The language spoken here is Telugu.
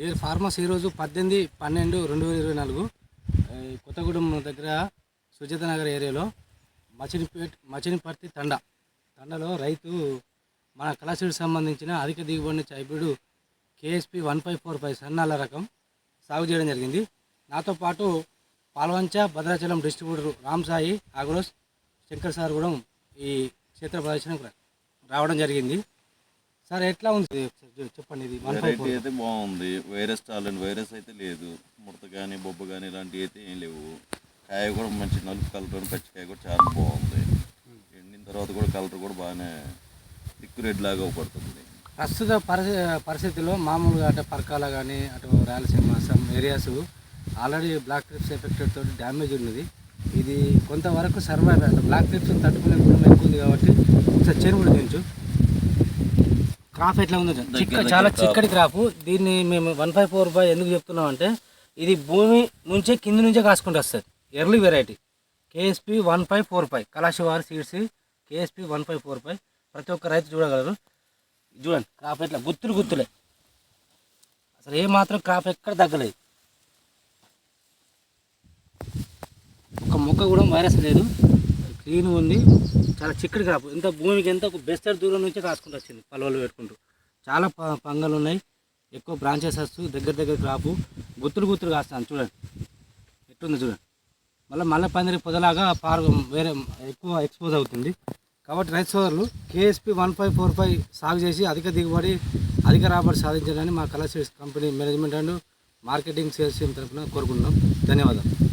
డియర్ ఫార్మర్స్ ఈరోజు పద్దెనిమిది పన్నెండు రెండు వేల ఇరవై నాలుగు. ఈ కొత్తగూడెం దగ్గర సుజాత నగర్ ఏరియాలో మచినిపేట్ మచినిపర్తి తండ. తండలో రైతు మన కళాశీడికి సంబంధించిన అధిక దిగుబడిని hybrid KSP one five four five సన్నాల రకం సాగు చేయడం జరిగింది. నాతో పాటు పాల్వంచ భద్రాచలం డిస్ట్రిబ్యూటర్ రామ్ సాయి ఆగ్రోస్ శంకర్ సార్ కూడా ఈ క్షేత్ర ప్రదర్శనకు రావడం జరిగింది. సార్ ఎట్లా ఉంది? చెప్పండి ఇది. వెరైటీ అయితే బాగుంది. వైరస్ టాలెంట్ వైరస్ అయితే లేదు. ముడత కానీ బొబ్బ కానీ ఇలాంటివి అయితే ఏం లేవు. కాయ కూడా మంచి నలుపు కలర్ పచ్చికాయ కూడా చాలా బాగుంది. ఎండిన తర్వాత కూడా కలర్ కూడా బాగానే లిక్విడ్ రెడ్ లాగా పడుతుంది. ప్రస్తుత పరిస్థితి పరిస్థితుల్లో మామూలుగా అటు పరకాల కానీ అటు Rayalaseema some areas already black thrips affected తోటి డ్యామేజ్ ఉన్నది. ఇది కొంతవరకు సర్వైవ్ బ్లాక్ ట్రిప్స్ తట్టుకునే గుణం ఎక్కువ ఉంది కాబట్టి ఒకసారి చేను కూడా క్రాప్ ఎట్లా ఉందో. చిక్క చాలా. చిక్కటి క్రాప్. దీన్ని మేము వన్ ఫైవ్ ఫోర్ ఫైవ్ ఎందుకు చెప్తున్నాం అంటే ఇది భూమి నుంచే కింద నుంచే కాసుకుంటూ వస్తుంది. Early variety KSP one five four five. కళాశివారి seeds KSP one five four five. ప్రతి ఒక్క రైతు చూడగలరు. చూడండి క్రాప్ ఎట్లా? గుత్తులు గుత్తులే. అసలు ఏ మాత్రం క్రాప్ ఎక్కడ తగ్గలేదు. ఒక మొక్క కూడా వైరస్ లేదు. క్లీన్ ఉంది. చాలా చిక్కటి క్రాప్. ఎంత భూమికి ఎంత బెస్టర్ దూరం నుంచి కాసుకుంటూ వచ్చింది. పలవలు పెట్టుకుంటూ. చాలా ప- పంగలు ఉన్నాయి. ఎక్కువ బ్రాంచెస్ వస్తూ దగ్గర దగ్గర క్రాపు గుత్తులు గుత్తులు కాస్తాను చూడండి. ఎట్టుంది చూడండి. మళ్ళీ మళ్ళీ పందిరి పొదలాగా పారు వేరే ఎక్కువ ఎక్స్పోజ్ అవుతుంది. కాబట్టి రైతు సోదరులు KSP one five four five సాగు చేసి అధిక దిగుబడి అధిక రాబడి సాధించాలని మా colour company management and marketing sales team తరఫున కోరుకుంటున్నాం. ధన్యవాదాలు.